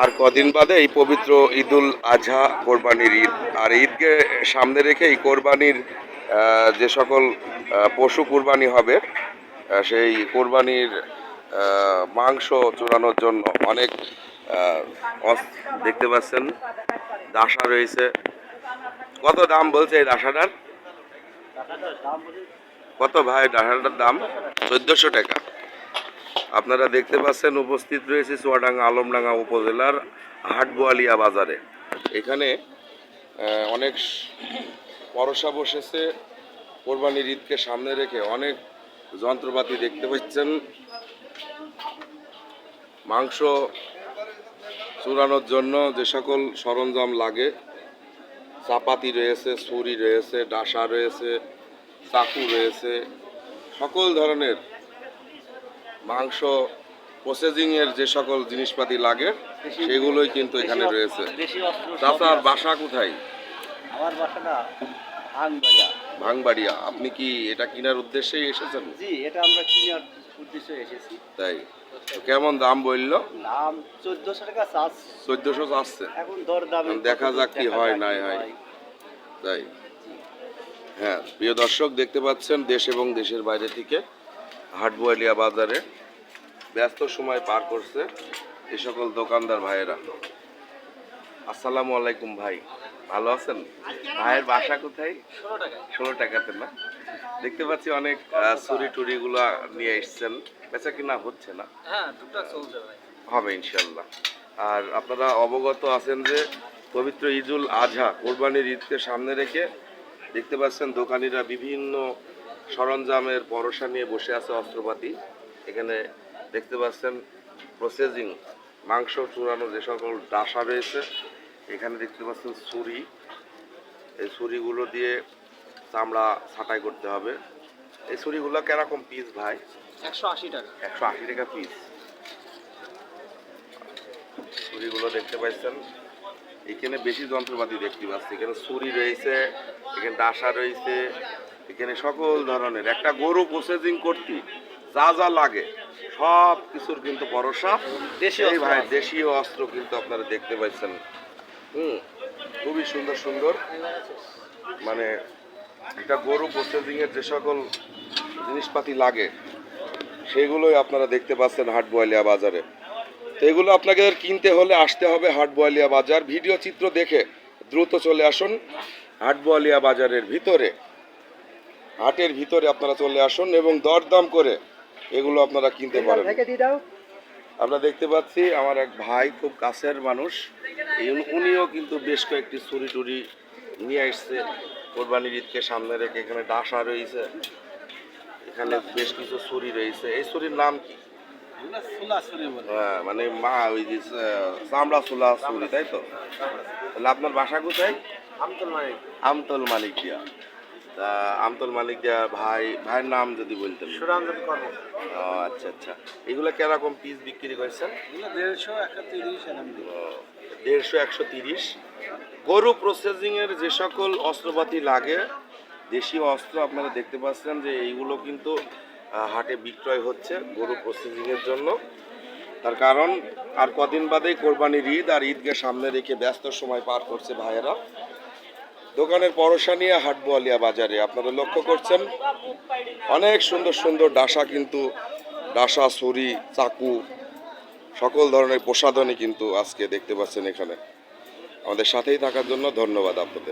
আর কদিন বাদে এই পবিত্র ঈদুল আজহা কোরবানির ঈদ। আর ঈদকে সামনে রেখে এই কোরবানির যে সকল পশু কোরবানি হবে সেই কোরবানির মাংস চূড়ানোর জন্য অনেক দেখতে পাচ্ছেন দাসা রয়েছে। কত দাম বলছে এই দাসাটার কত ভাই ডাহালটার দাম? চোদ্দশো টাকা। আপনারা দেখতে পাচ্ছেন উপস্থিত রয়েছে চুয়াডাঙ্গা আলমডাঙ্গা উপজেলার হাটবোয়ালিয়া বাজারে। এখানে অনেক পরশা বসেছে। কোরবানির ঈদকে সামনে রেখে অনেক যন্ত্রপাতি দেখতে পাচ্ছেন। মাংস চুরানোর জন্য যে সকল সরঞ্জাম লাগে, চাপাতি রয়েছে, ছুরি রয়েছে, ডাসা রয়েছে, চাকু রয়েছে, সকল ধরনের মাংস প্রসেসিং এর যে সকল জিনিসপাতি লাগে সেগুলোই কিন্তু এখানে রয়েছে। আছে। বাসা কোথায়? আমার বাসাটা ভাঙবাড়িয়া। ভাঙবাড়িয়া। আপনি কি এটা কেনার উদ্দেশ্যেই এসেছেন? জি এটা আমরা কিনার উদ্দেশ্যে এসেছি। তাই। কেমন দাম বলল? দাম চোদ্দশো টাকা চাষ। চোদ্দশো চাচ্ছে। এখন দর দামে দেখা যাক কি হয়, নাই হয়। তাই। হ্যাঁ প্রিয় দর্শক দেখতে পাচ্ছেন দেশ এবং দেশের বাইরে থেকে হাটবোয়ালিয়া বাজারে ব্যস্ত সময় পার করছে এই সকল দোকানদার ভাইয়েরা। আসসালামু আলাইকুম ভাই ভালো আছেন? ভাইয়ের বাসা কোথায়? ষোলো টাকাতে না? দেখতে পাচ্ছি অনেক চুরি টুরি গুলা নিয়ে এসছেন। বেচা কিনা হচ্ছে না? হ্যাঁ হবে ইনশাল্লাহ আর আপনারা অবগত আছেন যে পবিত্র ঈদুল আজহা কোরবানির ঈদকে সামনে রেখে দেখতে পাচ্ছেন দোকানিরা বিভিন্ন সরঞ্জামের পরশা নিয়ে বসে আছে অস্ত্রপাতি। এখানে দেখতে পাচ্ছেন প্রসেসিং মাংস চূড়ানো যে সকল ডাসা রয়েছে এখানে দেখতে পাচ্ছেন ছুরি। এই ছুরিগুলো দিয়ে চামড়া ছাঁটাই করতে হবে। এই ছুরিগুলো কীরকম পিস ভাই? একশো আশি টাকা। একশো আশি টাকা পিস ছুরিগুলো দেখতে পাচ্ছেন। এখানে বেশি যন্ত্রপাতি দেখতে পাচ্ছি। এখানে ছুরি রয়েছে এখানে ডাসা রয়েছে এখানে সকল ধরনের একটা গরু প্রসেসিং করতে যা যা লাগে সব কিছুর কিন্তু ভরসা। দেশি এই ভাই দেশীয় অস্ত্র কিন্তু আপনারা দেখতে পাচ্ছেন। হুম খুবই সুন্দর সুন্দর। মানে একটা গরু প্রসেসিং এর যে সকল জিনিসপাতি লাগে সেগুলোই আপনারা দেখতে পাচ্ছেন হাট বোয়ালিয়া বাজারে। তো এগুলো আপনাকে কিনতে হলে আসতে হবে হাট বোয়ালিয়া বাজার। ভিডিও চিত্র দেখে দ্রুত চলে আসুন হাট বোয়ালিয়া বাজারের ভিতরে। হাটের ভিতরে আপনারা চলে আসুন এবং দরদাম করে এগুলো আপনারা কিনতে পারেন। আমরা দেখতে পাচ্ছি আমার এক ভাই খুব কাছের মানুষ। এই- উনিও কিন্তু বেশ কয়েকটি ছুরি টুরি নিয়ে আসছে। কোরবানির ঈদকে সামনে রেখে এখানে ডাসা রয়েছে। এখানে বেশ কিছু ছুরি রয়েছে। এই ছুরির নাম কি? আমরা সোলা সরে বলি। হ্যাঁ, মানে মা ওই যে চামড়া চুলা ছুরি তাই তো? তাহলে আপনার বাসা কোথায়? আমতল মানে আমতল মালিক দিয়া। আমতল মালিক দিয়া ভাই ভাইয়ের নাম যদি বলতেন। সুরাঞ্জন কর্ম। ও, আচ্ছা আচ্ছা। এগুলো কীরকম পিস বিক্রি করেছেন দেড়শো একটা তিরিশ দেড়শো একশো তিরিশ। গরু প্রসেসিং এর যে সকল অস্ত্রপাতি লাগে দেশীয় অস্ত্র আপনারা দেখতে পাচ্ছেন যে এইগুলো কিন্তু হাটে বিক্রয় হচ্ছে গরু প্রসেসিং এর জন্য। তার কারণ আর কদিন বাদেই কোরবানির ঈদ আর ঈদকে সামনে রেখে ব্যস্ত সময় পার করছে ভাইয়েরা। দোকানের পরশা নিয়ে হাটবোয়ালিয়া বাজারে আপনারা লক্ষ্য করছেন, অনেক সুন্দর সুন্দর ডাসা কিন্তু, ডাসা, ছুরি, চাকু, সকল ধরনের প্রসাধনী কিন্তু আজকে দেখতে পাচ্ছেন এখানে। আমাদের সাথেই থাকার জন্য ধন্যবাদ আপনাদের।